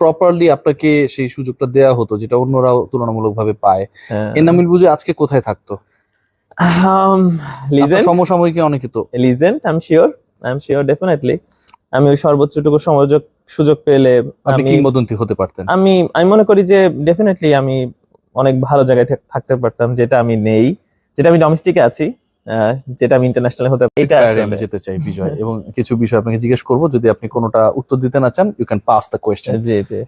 Properly আপনাকে সেই সুযোগটা দেয়া হতো যেটা অন্যরাও তুলনামূলকভাবে পায়। হ্যাঁ। এনামিল বুঝে আজকে কোথায় থাকতো? লিজেন্ড সমসাময়িকী অনেকে তো। Legend I am sure I am sure definitely আমি ওই সর্বোচ্চটুকু সুযোগ সুযোগ পেলে আপনি আমি কিংবদন্তি হতে পারতেন। আমি আমি মনে করি যে ডেফিনেটলি আমি অনেক ভালো জায়গায় থাকতে পারতাম যেটা আমি নেই যেটা আমি ডোমেস্টিকে আছি। যেটা আমি ইন্টারন্যাশনাল হতে এটা আমি যেতে চাই বিজয়। এবং কিছু বিষয় আপনাকে জিজ্ঞেস করব যদি আপনি কোনোটা উত্তর দিতে না চান you can pass the question জি জি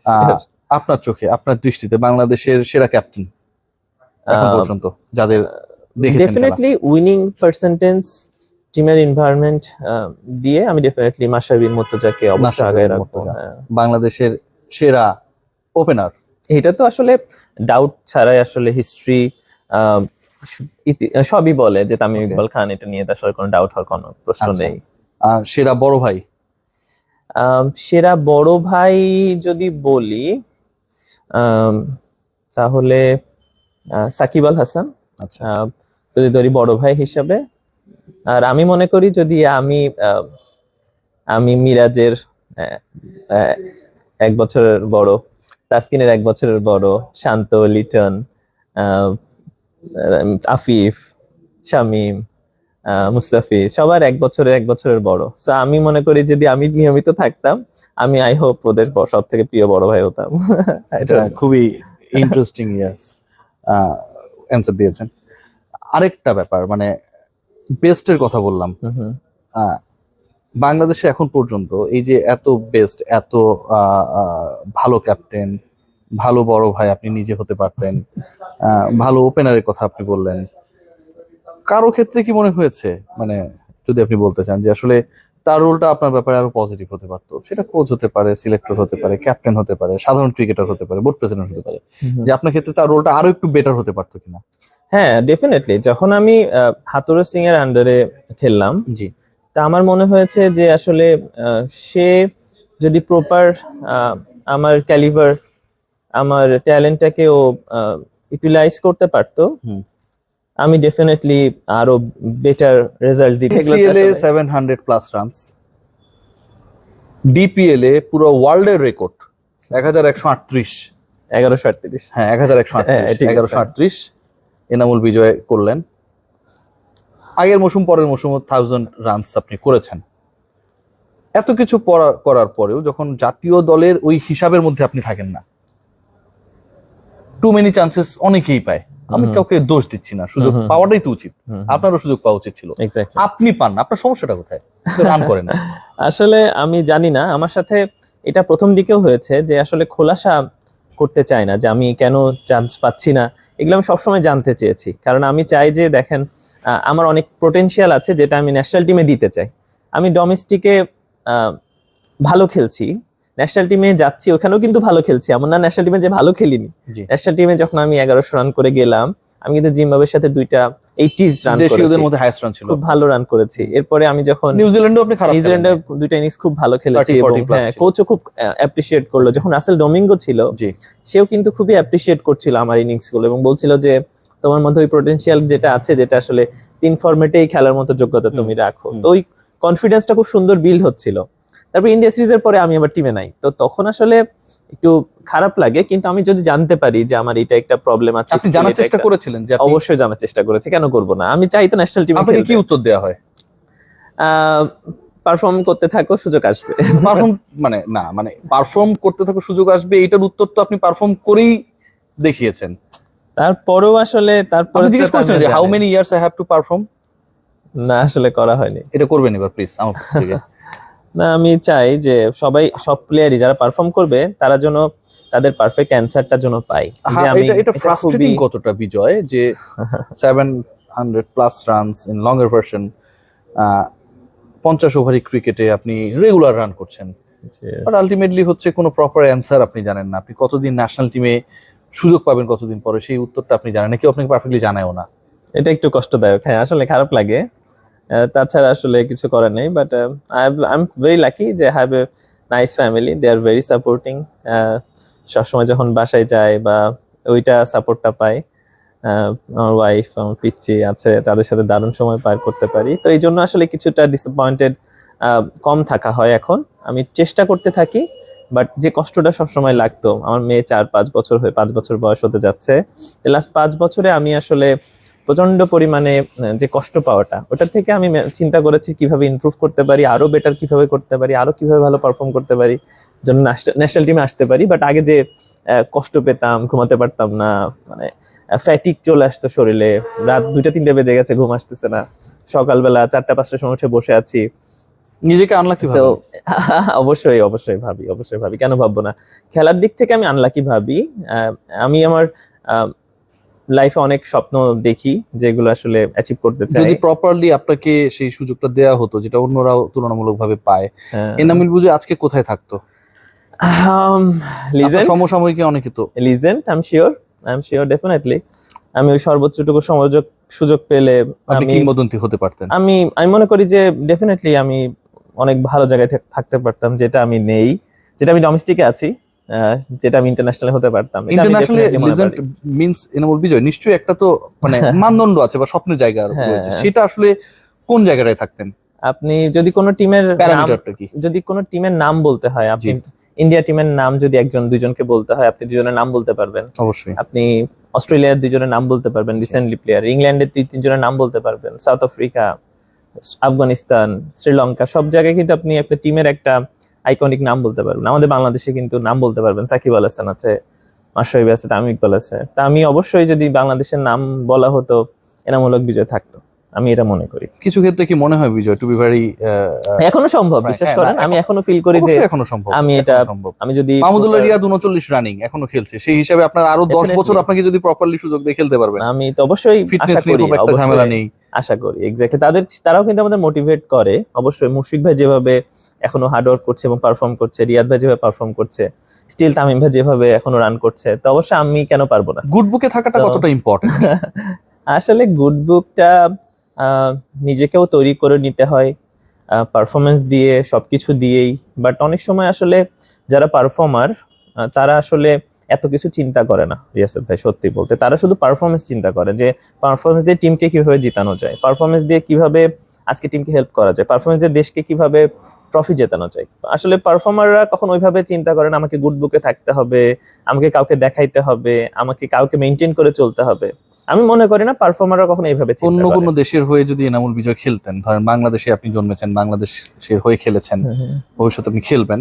আপনার চোখে আপনার দৃষ্টিতে বাংলাদেশের সেরা ক্যাপ্টেন এখন পর্যন্ত যাদের দেখেছেন ডেফিনেটলি উইনিং পার্সেন্টেজ টিমের এনভায়রনমেন্ট দিয়ে আমি ডেফিনেটলি মাশরাফি মুর্তজাকে অবশ্যই আগে রাখব। হ্যাঁ। বাংলাদেশের সেরা ওপেনার এটা তো আসলে ডাউট ছাড়াই আসলে হিস্ট্রি সবই বলে যে তামিম ইকবাল খান এটা নিয়ে তো আসলে কোনো ডাউট হওয়ার কোনো প্রশ্ন আচ্ছা। নেই। সেরা বড় ভাই? সেরা বড় ভাই যদি বলি তাহলে সাকিব আল হাসান। আচ্ছা। যদি ধরি বড় ভাই হিসাবে আর আমি মনে করি যদি আমি আমি মিরাজের এক বছরের বড় তাসকিনের এক বছরের বড় শান্ত লিটন আফিফ শামিম মুস্তাফিজ সবার এক বছরের এক বছরের বড়। সো আমি মনে করি যদি আমি নিয়মিত থাকতাম আমি আই হোপ ওদের সব থেকে প্রিয় বড় ভাই হতাম। এটা খুবই ইন্টারেস্টিং ইয়াস অ্যান্সার দিয়েছেন। আরেকটা ব্যাপার মানে বেস্টের কথা বললাম। বাংলাদেশে এখন পর্যন্ত এই যে এত বেস্ট এত ভালো ক্যাপ্টেন ভালো বড় ভাই আপনি নিজে হতে পারতেন। ভালো ওপেনারের কথা আপনি বললেন। কারও ক্ষেত্রে কি মনে হয়েছে? মানে যদি আপনি বলতে চান যে আসলে তার রোলটা আপনার ব্যাপারে আরও পজিটিভ হতে পারতো। সেটা কোচ হতে পারে সিলেক্টর হতে পারে ক্যাপ্টেন হতে পারে সাধারণ ক্রিকেটার হতে পারে বোর্ড প্রেসিডেন্ট হতে পারে। যে আপনার ক্ষেত্রে তার রোলটা আরও একটু বেটার হতে পারতো কিনা? হ্যাঁ ডেফিনেটলি যখন আমি হাতুড়ে সিং এর আন্ডারে খেললাম জি। তা আমার মনে হয়েছে যে আসলে সে যদি প্রপার আমার ক্যালিভার আমার ট্যালেন্টটাকে ও ইউটিলাইজ করতে পারতো। আমি ডেফিনেটলি আরও বেটার রেজাল্ট দিতে এগুলো তো সিএল এ আসলে- seven hundred plus runs DPL এ পুরো ওয়ার্ল্ডের রেকর্ড এক হাজার একশো আটত্রিশ। এগারোশো আটত্রিশ। হ্যাঁ এক হাজার একশো হ্যাঁ, এনামুল বিজয় করলেন। আগের মৌসুম পরের মৌসুম থাউজেন্ড রানস আপনি করেছেন। এত কিছু করার পরেও যখন জাতীয় দলের ওই হিসাবের মধ্যে আপনি থাকেন না। টু মেনি চান্সেস অনেকেই পায়। আমি কাউকে দোষ দিচ্ছি না সুযোগ। পাওয়াটাই তো উচিত। আপনারও সুযোগ পাওয়া উচিত ছিল। আপনি পান না আপনার সমস্যাটা কোথায়? রান করেন না আসলে আমি জানি না আমার সাথে এটা প্রথম দিকেও হয়েছে যে আসলে খোলাসা করতে চাই না যে আমি কেন চান্স পাচ্ছি না এগুলো আমি সবসময় জানতে চেয়েছি। কারণ আমি চাই যে দেখেন আমার অনেক পোটেনশিয়াল আছে যেটা আমি ন্যাশনাল টিমে দিতে চাই। আমি ডোমেস্টিকে ভালো খেলছি ন্যাশনাল টিমে যাচ্ছি ওখানেও কিন্তু ভালো খেলছি। এমন না ন্যাশনাল টিমে যে ভালো খেলিনি। ন্যাশনাল টিমে যখন আমি এগারোশো রান করে গেলাম আমি কিন্তু জিম্বাবের সাথে দুইটা এইটিজ রান দেশীয়দের মধ্যে হাইস্ট রান ছিল। খুব ভালো রান করেছি। এরপরে আমি যখন নিউজিল্যান্ডেও আপনি খারাপ নিউজিল্যান্ডে দুইটা ইনিংস খুব ভালো খেলেছি 30, এবং 40 plus হ্যাঁ কোচও খুব অ্যাপ্রিসিয়েট করল। যখন রাসেল ডোমিঙ্গো ছিল জি। সেও কিন্তু খুবই অ্যাপ্রিসিয়েট করছিল আমার ইনিংসগুলো এবং বলছিল যে তোমার মধ্যে ওই পোটেনশিয়াল যেটা আছে যেটা আসলে তিন ফরম্যাটেই খেলার মতো যোগ্যতা তুমি রাখো। তো ওই কনফিডেন্সটা খুব সুন্দর বিল্ড হচ্ছিল। তারপর ইন্ডিয়া সিরিজের পরে আমি আবার টিমে নাই। তো তখন আসলে একটু খারাপ লাগে কিন্তু আমি যদি জানতে পারি যে আমার এটা একটা প্রবলেম আছে আপনি জানার চেষ্টা করেছিলেন যে অবশ্যই জানার চেষ্টা করেছি কেন করব না? আমি চাই তো ন্যাশনাল টিমে আপনাকে কি উত্তর দেওয়া হয়? পারফর্ম করতে থাকো সুযোগ আসবে। পারফর্ম মানে না মানে পারফর্ম করতে থাকো সুযোগ আসবে এটার উত্তর তো আপনি পারফর্ম করেই দেখিয়েছেন। তারপরেও আসলে তারপরে জিজ্ঞেস করেছেন যে how. Many years I have to perform না আসলে করা হয়নি। এটা করবেন এবার প্লিজ আমার থেকে না আমি চাই যে সবাই সব প্লেয়ারই যারা পারফর্ম করবে তারা যেন তাদের পারফেক্ট অ্যান্সারটা যেন পাই যে হ্যাঁ, আমি এটা এটা ফ্রাস্ট্রেটিং কতটা বিজয় যে seven hundred plus runs in longer version পঞ্চাশ ওভারি ক্রিকেটে আপনি রেগুলার রান করছেন। বাট আলটিমেটলি হচ্ছে কোনো প্রপার অ্যান্সার আপনি জানেন না। আপনি কতদিন ন্যাশনাল টিমে সুযোগ পাবেন কতদিন পরে সেই উত্তরটা আপনি জানেন না। কেউ আপনাকে পারফেক্টলি জানায়ও না। এটা একটু কষ্টদায়ক। হ্যাঁ আসলে খারাপ লাগে। তাছাড়া আসলে কিছু করার নেই but I am very lucky যে have a nice family they are very supporting সবসময় যখন বাসায় যায় বা ওইটা সাপোর্টটা পাই আমার ওয়াইফ আমার পিচ্ছি আছে, তাদের সাথে দারুণ সময় পার করতে পারি। তো এই জন্য আসলে কিছুটা ডিসঅ্যাপয়েন্টেড কম থাকা হয় এখন। আমি চেষ্টা করতে থাকি বাট যে কষ্টটা সবসময় লাগতো, আমার মেয়ে চার, পাঁচ বছর হয়ে, পাঁচ বছর বয়স হতে যাচ্ছে। লাস্ট পাঁচ বছরে আমি আসলে প্রচণ্ড পরিমাণে যে কষ্ট পাওয়াটা ওটার থেকে আমি চিন্তা করেছি কীভাবে ইমপ্রুভ করতে পারি আরও বেটার কীভাবে করতে পারি আরও কীভাবে ভালো পারফর্ম করতে পারি যেন ন্যাশনাল টিমে আসতে পারি। বাট আগে যে কষ্ট পেতাম ঘুমাতে পারতাম না মানে ফ্যাটিক চলে আসতো শরীরে। রাত দুইটা তিনটে বেজে গেছে ঘুম আসতেছে না। সকালবেলা চারটা পাঁচটার সময় উঠে বসে আছি। নিজেকে আনলাকি অবশ্যই অবশ্যই ভাবি অবশ্যই ভাবি। কেন ভাববো না? খেলার দিক থেকে আমি আনলাকি ভাবি। আহ, আমি আমার লাইফে অনেক স্বপ্ন দেখি যেগুলো আসলে অ্যাচিভ করতে চাই। যদি প্রপারলি আপনাকে সেই সুযোগটা দেয়া হতো যেটা অন্যরাও তুলনামূলকভাবে পায় হ্যাঁ। এনামিল বুঝে আজকে কোথায় থাকতো? লিজেন্ড সমসাময়িক অনেকে তো। Legend I am sure I am sure definitely আমি ওই সর্বোচ্চটুকু সুযোগ সুযোগ পেলে আমি কিংবদন্তি হতে পারতেন। আমি আমি মনে করি যে ডেফিনেটলি আমি অনেক ভালো জায়গায় থাকতে পারতাম যেটা আমি নেই যেটা আমি ডোমেস্টিকে আছি। যেটা আমি ইন্টারন্যাশনাল হতে পারতাম internationally legend. Means Enamul Bijoy নিশ্চয়ই একটা তো মানে মানদণ্ড আছে বা স্বপ্নের জায়গা হ্যাঁ। রয়েছে। সেটা আসলে কোন জায়গাটায় থাকতেন? আপনি যদি কোনো টিমের নাম প্যারামিটারটা কি? যদি কোনো টিমের নাম বলতে হয় আপনি ইন্ডিয়া টিমের নাম যদি একজন দুইজনকে বলতে হয় আপনি দুজনের নাম বলতে পারবেন। অবশ্যই। আপনি অস্ট্রেলিয়ার দুজনের নাম বলতে পারবেন রিসেন্টলি প্লেয়ার ইংল্যান্ডের তিনজনের নাম বলতে পারবেন। সাউথ আফ্রিকা আফগানিস্তান শ্রীলঙ্কা সব জায়গায় কিন্তু আপনি একটা টিমের একটা আইকনিক নাম বলতে পারবেন। আমাদের বাংলাদেশে কিন্তু নাম বলতে পারবেন। সাকিব আল হাসান আছে মাশরাফি আছে তামিম ইকবাল আছে। তা আমি অবশ্যই যদি বাংলাদেশের নাম বলা হতো এনামূলক বিজয় থাকতো। আমি এটা মনে করি। কিছু ক্ষেত্রে কি মনে হয় বিজয়? টু বি ভেরি এখনও সম্ভব বিশ্বাস হ্যাঁ, করেন? আমি এখনও ফিল করি যে এখনও সম্ভব আমি এটা- সম্ভব। আমি যদি মাহমুদুল্লাহ রিয়াদ উনচল্লিশ রানিং এখনও খেলছে। সেই হিসাবে আপনার আরও দশ Definitely. বছর আপনাকে যদি প্রপারলি সুযোগ দিয়ে খেলতে পারবেন। আমি তো অবশ্যই ফিটনেস নিয়ে খুব একটা ঝামেলা নেই। আশা করি এক্স্যাক্টলি তাদের তারাও কিন্তু আমাদের মোটিভেট করে। অবশ্যই মুশফিক ভাই যেভাবে এখনও হার্ড ওয়ার্ক করছে এবং পারফর্ম করছে রিয়াদ ভাই যেভাবে পারফর্ম করছে স্টিল তামিম ভাই যেভাবে এখনও রান করছে তো অবশ্যই আমি কেন পারব না? গুড বুকে থাকাটা কতটা ইম্পর্টেন্ট আসলে গুড বুকটা নিজেকেও তৈরি করে নিতে হয় পারফরমেন্স দিয়ে সবকিছু দিয়েই। বাট অনেক সময় আসলে যারা পারফর্মার তারা আসলে এত কিছু চিন্তা করে না রিয়াসত ভাই সত্যি বলতে তারা শুধু পারফরমেন্স চিন্তা করে যে পারফরমেন্স দিয়ে টিমকে কীভাবে জিতানো যায় পারফরমেন্স দিয়ে কীভাবে আজকে টিমকে হেল্প করা যায় পারফরমেন্স দিয়ে দেশকে কীভাবে ট্রফি জেতানো যায় আসলে পারফর্মাররা কখন ওইভাবে চিন্তা করেন আমাকে গুড বুকে থাকতে হবে আমাকে কাউকে দেখাইতে হবে আমাকে কাউকে মেনটেন করে চলতে হবে আমি মনে করি না পারফর্মাররা কখনো এইভাবে অন্য। কোনো দেশের হয়ে যদি এনামুল বিজয় খেলতেন ধরেন বাংলাদেশে আপনি জন্মেছেন বাংলাদেশের হয়ে খেলেছেন। ভবিষ্যতে আপনি খেলবেন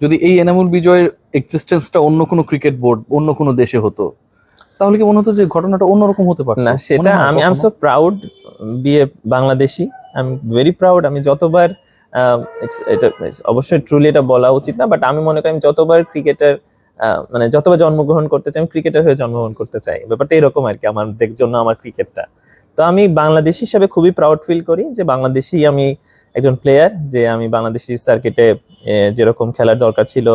যদি এই এনামুল বিজয়ের এক্সিস্টেন্সটা অন্য কোনো ক্রিকেট বোর্ড অন্য কোনো দেশে হতো তাহলে কি মনে হতো যে ঘটনাটা অন্যরকম হতে পারতো? না সেটা আমি কখনো? So proud be Bangladeshi I am very proud আমি যতবার এটা অবশ্যই ট্রুলি এটা বলা উচিত না বাট আমি মনে করি আমি যতবার ক্রিকেটার মানে যতবার জন্মগ্রহণ করতে চাই আমি ক্রিকেটার হয়ে জন্মগ্রহণ করতে চাই। ব্যাপারটা এরকম আর কি আমার জন্য আমার ক্রিকেটটা তো আমি বাংলাদেশি হিসাবে খুবই প্রাউড ফিল করি যে বাংলাদেশি আমি একজন প্লেয়ার যে আমি বাংলাদেশি সার্কিটে যেরকম খেলার দরকার ছিল,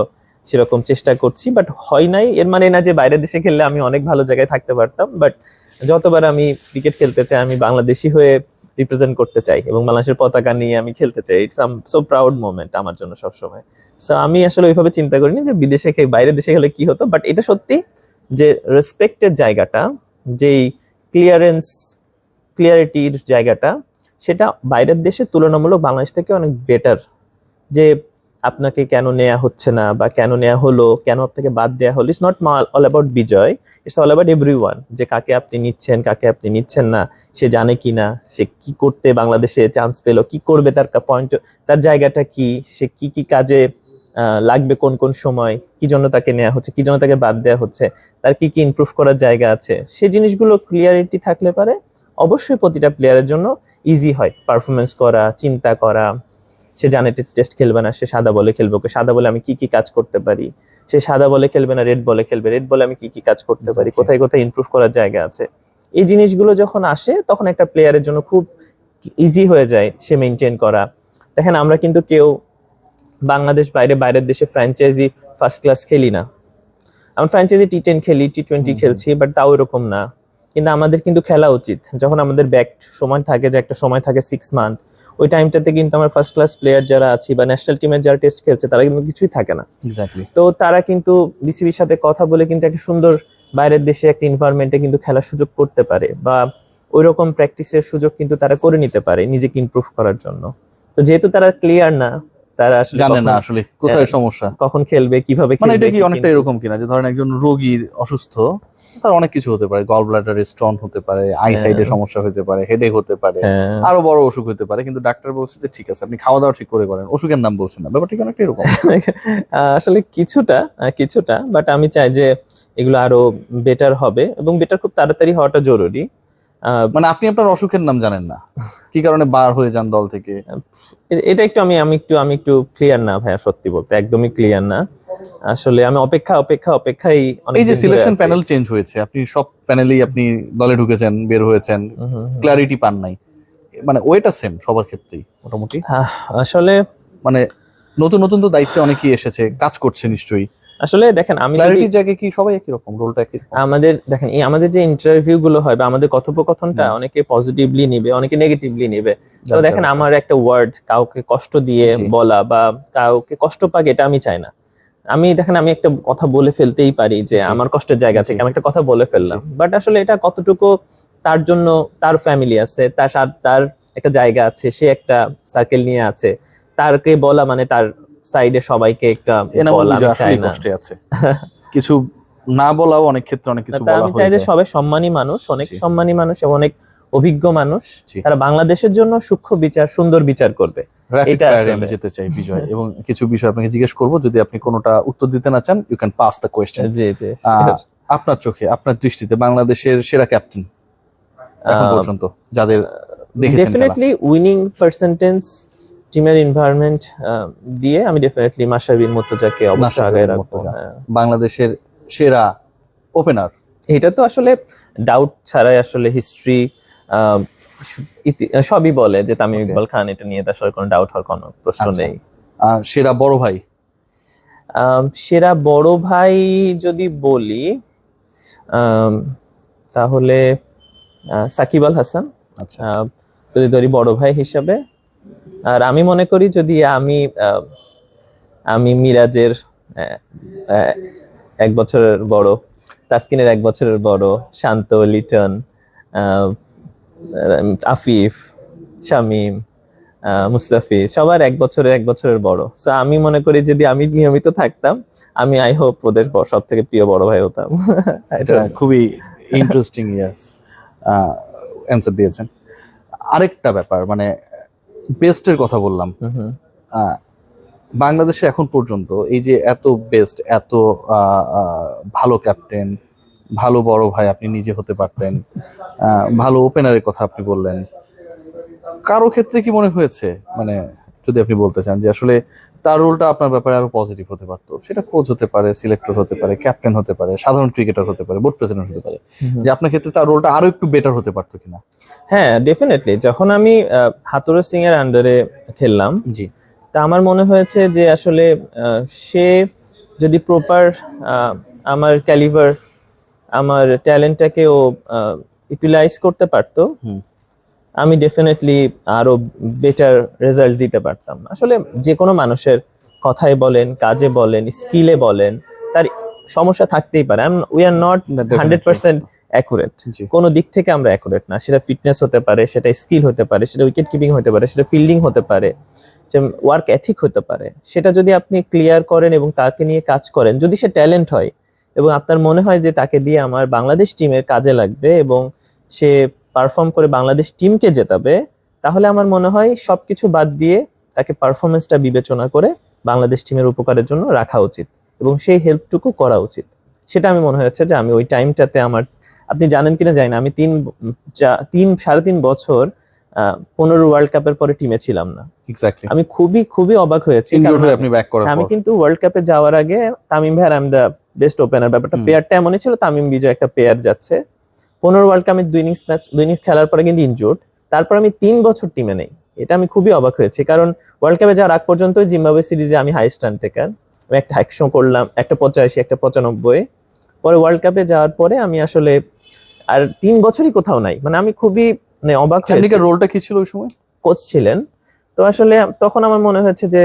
সেরকম চেষ্টা করছি বাট হয় নাই। এর মানে না যে বাইরের দেশে খেললে আমি অনেক ভালো জায়গায় থাকতে পারতাম বাট যতবার আমি ক্রিকেট খেলতে চাই, আমি বাংলাদেশি হয়ে রিপ্রেজেন্ট করতে চাই এবং বাংলাদেশের পতাকা নিয়ে আমি খেলতে চাই it's um so proud moment আমার জন্য সবসময়। সো আমি আসলে ওইভাবে চিন্তা করিনি যে বিদেশে খেয়ে বাইরের দেশে খেলে কি হতো বাট এটা সত্যি যে রেসপেক্টের জায়গাটা, যেই ক্লিয়ারেন্স ক্লিয়ারিটির জায়গাটা, সেটা বাইরের দেশে তুলনামূলক বাংলাদেশ থেকে অনেক বেটার যে আপনাকে কেন নেওয়া হচ্ছে না বা কেন নেওয়া হলো, কেন আপনাকে বাদ দেওয়া হলো it's not all about Bijoy it's all about everyone যে কাকে আপনি নিচ্ছেন, কাকে আপনি নিচ্ছেন না, সে জানে কি না, সে কি করতে বাংলাদেশে চান্স পেল, কি করবে তার পয়েন্ট তার জায়গাটা কি, সে কি কি কাজে লাগবে কোন কোন সময়, কি জন্য তাকে নেওয়া হচ্ছে, কি জন্য তাকে বাদ দেওয়া হচ্ছে, তার কি কি ইমপ্রুভ করার জায়গা আছে সেই জিনিসগুলো ক্লিয়ারিটি থাকলে পারে, অবশ্যই প্রতিটা প্লেয়ারের জন্য ইজি হয় পারফরমেন্স করা, চিন্তা করা সে জানে টেস্ট খেলবে না সে সাদা বলে খেলবে। ওকে সাদা বলে আমি কি কি কাজ করতে পারি? সে সাদা বলে খেলবে না রেড বলে খেলবে? রেড বলে আমি কি কি কাজ করতে পারি? কোথায় কোথায় ইমপ্রুভ করার জায়গা আছে? এই জিনিসগুলো যখন আসে তখন একটা প্লেয়ারের জন্য খুব ইজি হয়ে যায় সে মেনটেন করা। দেখেন আমরা কিন্তু কেউ বাংলাদেশ বাইরে বাইরের দেশে ফ্র্যাঞ্চাইজি ফার্স্ট ক্লাস খেলি না। আমরা ফ্র্যাঞ্চাইজি টি টেন খেলি টি টোয়েন্টি। খেলছি বাট তাও এরকম না। কিন্তু আমাদের কিন্তু খেলা উচিত। যখন আমাদের ব্যাক সময় থাকে যে একটা সময় থাকে সিক্স মান্থ ওই টাইমটাতে কিন্তু আমার ফার্স্ট ক্লাস প্লেয়ার যারা আছে বা ন্যাশনাল টিমের যারা টেস্ট খেলছে তারা কিন্তু কিছুই থাকে না। তো তারা কিন্তু বিসিবির সাথে কথা বলে কিন্তু একটা সুন্দর বাইরের দেশে একটা এনভায়রনমেন্টে কিন্তু খেলার সুযোগ করতে পারে বা ওই রকম প্র্যাকটিসের সুযোগ কিন্তু তারা করে নিতে পারে নিজেকে ইমপ্রুভ করার জন্য। তো যেহেতু তারা ক্লিয়ার না তারা আসলে জানে না আসলে কোথায় হ্যাঁ, সমস্যা। কখন খেলবে কীভাবে মানে এটা কি অনেকটা এরকম কিনা? যে ধরেন একজন রোগীর অসুস্থ তার অনেক কিছু হতে পারে। গল ব্লাডারে স্টোন হতে পারে আই সাইডে হ্যাঁ। সমস্যা হতে পারে হেডেক হতে পারে হ্যাঁ। আরও বড় অসুখ হতে পারে কিন্তু ডাক্তার বলছে যে ঠিক আছে আপনি খাওয়া দাওয়া ঠিক করে করেন। অসুখের নাম বলছেন না ব্যাপারটা অনেকটা এরকম? আসলে কিছুটা কিছুটা বাট আমি চাই যে এগুলো আরও বেটার হবে এবং বেটার খুব তাড়াতাড়ি হওয়াটা জরুরি। মানে আপনি আপনার অসুখের নাম জানেন না। কি কারণে বার হয়ে যান দল থেকে? এটা একটু আমি আমি একটু আমি একটু ক্লিয়ার না ভাইয়া সত্যি বলতে একদমই ক্লিয়ার না। আসলে আমি অপেক্ষা অপেক্ষা অপেক্ষাই অনেক এই যে সিলেকশন প্যানেল চেঞ্জ হয়েছে আপনি সব প্যানেলেই আপনি দলে ঢুকেছেন বের হয়েছেন। ক্লারিটি পান নাই। মানে ওইটা সেম সবার ক্ষেত্রেই মোটামুটি। আসলে মানে নতুন নতুন তো দায়িত্বে অনেকেই এসেছে কাজ করছে নিশ্চয়ই। আসলে দেখেন আমি ক্লারিটির জায়গায় কি সবাই একই রকম রোলটা একই আমাদের দেখেন এই আমাদের যে ইন্টারভিউ গুলো হয় বা আমাদের কথোপকথনটা অনেকে পজিটিভলি নিবে অনেকে নেগেটিভলি নিবে। তো দেখেন আমার একটা ওয়ার্ড কাউকে কষ্ট দিয়ে বলা বা কাউকে কষ্ট পাক এটা আমি চাই না। আমি দেখেন আমি একটা কথা বলে ফেলতেই পারি যে আমার কষ্টের জায়গা থেকে আমি একটা কথা বলে ফেললাম। বাট আসলে এটা কতটুকু তার জন্য তার ফ্যামিলি আছে তার তার একটা জায়গা আছে সে একটা সার্কেল নিয়ে আছে। তারকে বলা মানে তার সাইডে সবাইকে একটা কষ্টে আছে। কিছু না বলাও অনেক ক্ষেত্রে অনেক কিছু বলা আমি চাই যে সবাই সম্মানী মানুষ অনেক সম্মানী মানুষ এবং অনেক অভিজ্ঞ মানুষ। তারা বাংলাদেশের জন্য সূক্ষ্ম বিচার সুন্দর বিচার করবে। এটা আমি যেতে চাই বিজয়। এবং কিছু বিষয় আপনাকে জিজ্ঞেস করব যদি আপনি কোনোটা উত্তর দিতে না চান you can pass the question জি জি আপনার চোখে আপনার দৃষ্টিতে বাংলাদেশের সেরা ক্যাপ্টেন এখন পর্যন্ত যাদের দেখেছেন। ডেফিনেটলি উইনিং পার্সেন্টেজ টিমের এনভায়রনমেন্ট দিয়ে আমি ডেফিনেটলি মাসাবির মুর্তজাকে অবশ্যই মাশরাফি আগে রাখব হ্যাঁ। বাংলাদেশের সেরা ওপেনার এটা তো আসলে ডাউট ছাড়াই আসলে হিস্ট্রি সবই বলে যে তামিম ইকবাল খান এটা নিয়ে তো আসলে কোনো ডাউট হওয়ার কোনো প্রশ্ন আচ্ছা। নেই। সেরা বড় ভাই? সেরা বড় ভাই যদি বলি তাহলে সাকিব আল হাসান। আচ্ছা। যদি ধরি বড় ভাই হিসাবে আর আমি মনে করি যদি আমি আমি মিরাজের এক বছরের বড় তাসকিনের এক বছরের বড় শান্ত লিটন আফিফ শামিম আহ, মুস্তাফিজ সবার এক বছরের এক বছরের বড়। সো আমি মনে করি যদি আমি নিয়মিত থাকতাম আমি আই হোপ ওদের সব থেকে প্রিয় বড় ভাই হতাম। এটা খুবই ইন্টারেস্টিং ইয়াস অ্যান্সার দিয়েছেন। আরেকটা ব্যাপার মানে বেস্টের কথা বললাম। বাংলাদেশে এখন পর্যন্ত এই যে এত বেস্ট এত ভালো ক্যাপ্টেন ভালো বড় ভাই আপনি নিজে হতে পারতেন ভালো ওপেনারের কথা আপনি বললেন। কারও ক্ষেত্রে কি মনে হয়েছে? মানে যদি আপনি বলতে চান যে আসলে তার রোলটা আপনার ব্যাপারে আরও পজিটিভ হতে পারতো। সেটা কোচ হতে পারে সিলেক্টর হতে পারে ক্যাপ্টেন হতে পারে সাধারণ ক্রিকেটার হতে পারে বোর্ড প্রেসিডেন্ট হতে পারে। যে আপনার ক্ষেত্রে তার রোলটা আরও একটু বেটার হতে পারতো কিনা। হ্যাঁ ডেফিনেটলি যখন আমি হাতুরা সিং এর আন্ডারে খেললাম জি। তা আমার মনে হয়েছে যে আসলে সে যদি প্রপার আমার ক্যালিভার আমার ট্যালেন্টটাকে ও ইউটিলাইজ করতে পারতো। আমি ডেফিনেটলি আরও বেটার রেজাল্ট দিতে পারতাম। আসলে যে কোনো মানুষের কথায় বলেন কাজে বলেন স্কিলে বলেন তার সমস্যা থাকতেই পারে। We are not hundred percent accurate কোনো দিক থেকে আমরা অ্যাকুরেট না। সেটা ফিটনেস হতে পারে সেটা স্কিল হতে পারে সেটা উইকেট কিপিং হতে পারে সেটা ফিল্ডিং হতে পারে ওয়ার্ক এথিক হতে পারে। সেটা যদি আপনি ক্লিয়ার করেন এবং তাকে নিয়ে কাজ করেন যদি সে ট্যালেন্ট হয় এবং আপনার মনে হয় যে তাকে দিয়ে আমার বাংলাদেশ টিমের কাজে লাগবে এবং সে পারফর্ম করে বাংলাদেশ টিমকে জেতাবে তাহলে আমার মনে হয় সবকিছু বাদ দিয়ে তাকে পারফরমেন্সটা বিবেচনা করে বাংলাদেশ টিমের উপকারের জন্য রাখা উচিত এবং সেই হেল্পটুকু করা উচিত। সেটা আমি মনে হয়েছে যে আমি ওই টাইমটাতে আমার আপনি জানেন কিনা জানি না আমি তিন তিন সাড়ে তিন বছর আহ, পনেরো ওয়ার্ল্ড কাপের পরে টিমে ছিলাম না। আমি খুবই খুবই অবাক হয়েছি হয়ে আমি কিন্তু ওয়ার্ল্ড কাপে যাওয়ার আগে তামিম ভাই আম দ্য বেস্ট ওপেনার ব্যাপারটা। পেয়ারটা এমনই ছিল তামিম বিজয় একটা পেয়ার যাচ্ছে। পনেরো ওয়ার্ল্ড কাপে দুই ইনিংস ম্যাচ দুই ইনিংস খেলার পরে কিন্তু ইনজুর্ড তারপর আমি তিন বছর টিমে নেই। এটা আমি খুবই অবাক হয়েছি। কারণ ওয়ার্ল্ড কাপে যাওয়ার আগ পর্যন্ত জিম্বাবুয়ে সিরিজে আমি হাইস্ট রান টেকার আমি একটা একশো করলাম একটা পঁচাশি একটা পঁচানব্বই। পরে ওয়ার্ল্ড কাপে যাওয়ার পরে আমি আসলে আর তিন বছরই কোথাও নাই। মানে আমি খুবই মানে অবাক হয়েছি। রোলটা কি ছিল ওই সময়? কোচ ছিলেন। তো আসলে তখন আমার মনে হয়েছে যে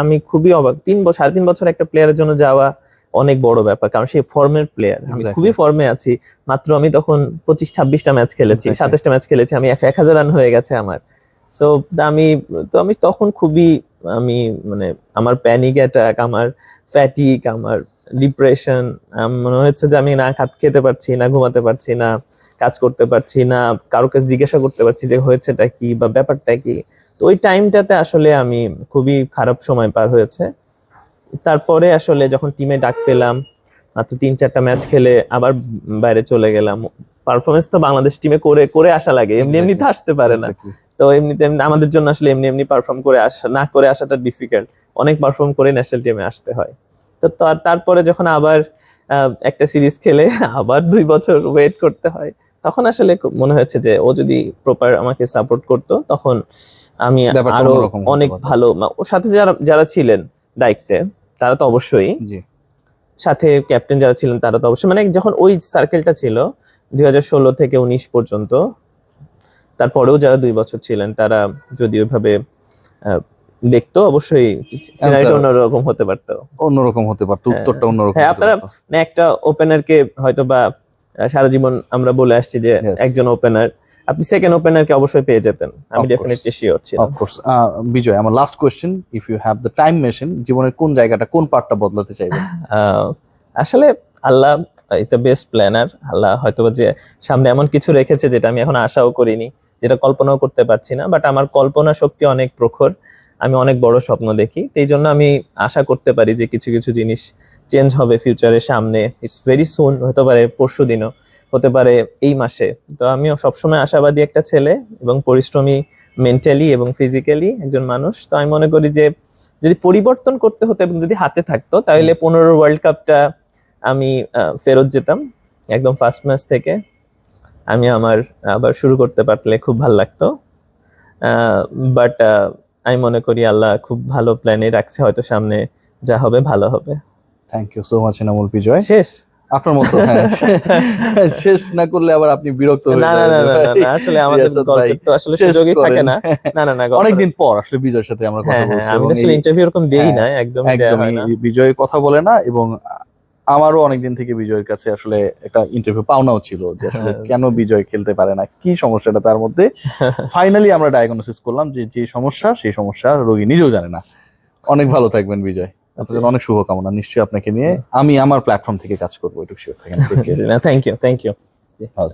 আমি খুবই অবাক। তিন বছর সাড়ে তিন বছর একটা প্লেয়ারের জন্য যাওয়া অনেক বড় ব্যাপার কারণ সেই ফর্মের প্লেয়ার আমি খুবই ফর্মে আছি মাত্র আমি তখন পঁচিশ ছাব্বিশটা ম্যাচ খেলেছি সাতাশটা ম্যাচ খেলেছি আমি এক এক হাজার রান হয়ে গেছে আমার। সো আমি তো আমি তখন খুবই আমি মানে আমার প্যানিক অ্যাটাক আমার ফ্যাটিক আমার ডিপ্রেশন মনে হচ্ছে যে আমি না খাত খেতে পারছি না ঘুমাতে পারছি না কাজ করতে পারছি না কারও কাছে জিজ্ঞাসা করতে পারছি যে হয়েছেটা কি বা ব্যাপারটা কি। তো ওই টাইমটাতে আসলে আমি খুবই খারাপ সময় পার হয়েছে। তারপরে আসলে যখন টিমে ডাক পেলাম মাত্র তিন চারটা ম্যাচ খেলে আবার বাইরে চলে গেলাম। পারফরমেন্স তো বাংলাদেশ টিমে করে করে আসা লাগে এমনি এমনি তো আসতে পারে না। তো এমনিতে এমনি- আমাদের জন্য আসলে এমনি এমনি পারফর্ম করে আসা না করে আসাটা ডিফিকাল্ট অনেক পারফর্ম করে ন্যাশনাল টিমে আসতে হয়। তো তারপরে যখন আবার একটা সিরিজ খেলে আবার দুই বছর ওয়েট করতে হয় তখন আসলে মনে হয়েছে যে ও যদি প্রপার আমাকে সাপোর্ট করতো তখন আমি আরও অনেক ভালো ওর সাথে যারা যারা ছিলেন দায়িত্বে তারা তো অবশ্যই। সাথে ক্যাপ্টেন যারা ছিলেন তারা তো অবশ্যই। মানে যখন ওই সার্কেলটা ছিল দুই হাজার ষোলো থেকে উনিশ পর্যন্ত তারপরেও যারা দুই বছর ছিলেন তারা যদি ওইভাবে দেখতো অবশ্যই সিনারিটা অন্যরকম হতে পারতো। অন্যরকম হতে পারতো হ্যাঁ। উত্তরটা অন্যরকম হ্যাঁ, আপনারা মানে একটা ওপেনারকে হয়তো বা সারা জীবন আমরা বলে আসছি যে একজন ওপেনার আপনি সেকেন্ড ওপেনারকে অবশ্যই পেয়ে যেতেন। আমি. ডেফিনেটলি শিওর ছিলাম। Course. বিজয় আমার last question if you have the time machine জীবনের কোন জায়গাটা কোন পার্টটা বদলাতে চাইবেন? আসলে Allah is the best planner Allah হয়তো যে সামনে এমন কিছু রেখেছে যেটা আমি এখন আশাও করিনি যেটা কল্পনাও করতে পারছি না বাট আমার কল্পনা শক্তি অনেক প্রখর। আমি অনেক বড় স্বপ্ন দেখি। তো এই জন্য আমি আশা করতে পারি যে কিছু কিছু জিনিস চেঞ্জ হবে ফিউচারের সামনে। ইটস ভেরি সুন হতে পারে পরশু দিনও। হতে পারে এই মাসে। তো আমিও সবসময় আশাবাদী একটা ছেলে এবং পরিশ্রমী মেন্টালি এবং ফিজিক্যালি একজন মানুষ। তো আমি মনে করি যে যদি পরিবর্তন করতে হতো এবং যদি হাতে থাকতো তাহলে পনেরো ওয়ার্ল্ড কাপটা আমি ফেরত যেতাম একদম ফার্স্ট ম্যাচ থেকে। আমি আমার আবার শুরু করতে পারলে খুব ভালো লাগতো। বাট আমি মনে করি আল্লাহ খুব ভালো প্ল্যানে রাখছে। হয়তো সামনে যা হবে ভালো হবে। Thank you so much Enamul Bijoy শেষ। আপনার মতো হ্যাঁ। শেষ না করলে আবার আপনি বিরক্ত হয়ে না না না না, আসলে আমাদের গল্পের তো আসলে সুযোগই থাকে না। না না না অনেকদিন পর আসলে বিজয়ের সাথে আমরা কথা হ্যাঁ হ্যাঁ বলছি আমি আসলে ইন্টারভিউ এরকম দেই না একদম একদমই বিজয় কথা বলে না এবং আমারও অনেকদিন থেকে বিজয়ের কাছে আসলে একটা ইন্টারভিউ পাওনাও ছিল যে আসলে কেন বিজয় খেলতে পারে না কি সমস্যাটা তার মধ্যে। ফাইনালি আমরা ডায়াগনোসিস করলাম যে যে সমস্যা সেই সমস্যা রোগী নিজেও জানে না। অনেক ভালো থাকবেন বিজয়। আপনার জন্য অনেক শুভকামনা। নিশ্চয়ই আপনাকে নিয়ে আমি আমার প্ল্যাটফর্ম থেকে কাজ করব একটু শিওর থাকেন। থ্যাংক ইউ থ্যাংক ইউ ভালো